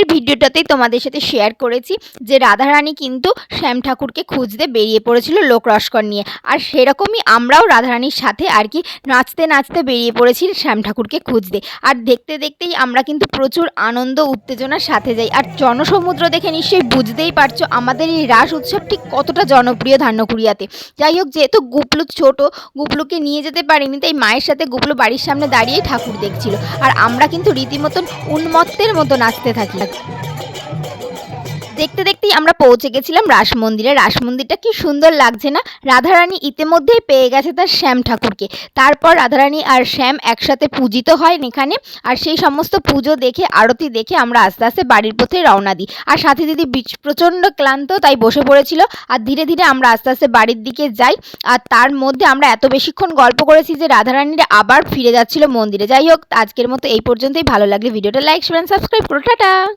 এর ভিডিওটাতেই তোমাদের সাথে শেয়ার করেছি যে রাধারানী কিন্তু শ্যাম ঠাকুরকে খুঁজতে বেরিয়ে পড়েছিল লোকরসকর নিয়ে। আর সেরকমই আমরাও রাধারানীর সাথে আর কি নাচতে নাচতে বেরিয়ে পড়েছি শ্যাম ঠাকুরকে খুঁজতে। আর দেখতে দেখতেই আমরা কিন্তু প্রচুর আনন্দ, উত্তেজনার সাথে যাই। আর জনসমুদ্র দেখে নিশ্চয়ই বুঝতেই পারছ আমাদের এই রাস উৎসব ঠিক কতটা জনপ্রিয় ধান্যকুড়িয়াতে। যাই হোক, যেহেতু গুপলু ছোট, গুপলুকে নিয়ে যেতে পারিনি, তাই মায়ের সাথে গুপলু বাড়ির সামনে দাঁড়িয়ে ঠাকুর দেখছিল। আর আমরা কিন্তু রীতিমতন উন্মত্তের মতো নাচতে থাকি। দেখতে দেখতেই আমরা পৌঁছে গেছিলাম রাস মন্দিরে রাস মন্দিরটা কি সুন্দর লাগছে না? রাধারানী ইতিমধ্যেই পেয়ে গেছে তার শ্যাম ঠাকুরকে। তারপর রাধারানী আর শ্যাম একসাথে পূজিত হয় এখানে। আর সেই সমস্ত পুজো দেখে, আরতি দেখে আমরা আস্তে আস্তে বাড়ির পথে রওনা দিই। আর সাথে দিদি প্রচণ্ড ক্লান্ত, তাই বসে পড়েছিল। আর ধীরে ধীরে আমরা আস্তে আস্তে বাড়ির দিকে যাই। আর তার মধ্যে আমরা এত বেশিক্ষণ গল্প করেছি যে রাধারানীরা আবার ফিরে যাচ্ছিল মন্দিরে। যাই হোক, আজকের মতো এই পর্যন্তই। ভালো লাগলে ভিডিওটা লাইক, শেয়ার সাবস্ক্রাইব করো। টাটা!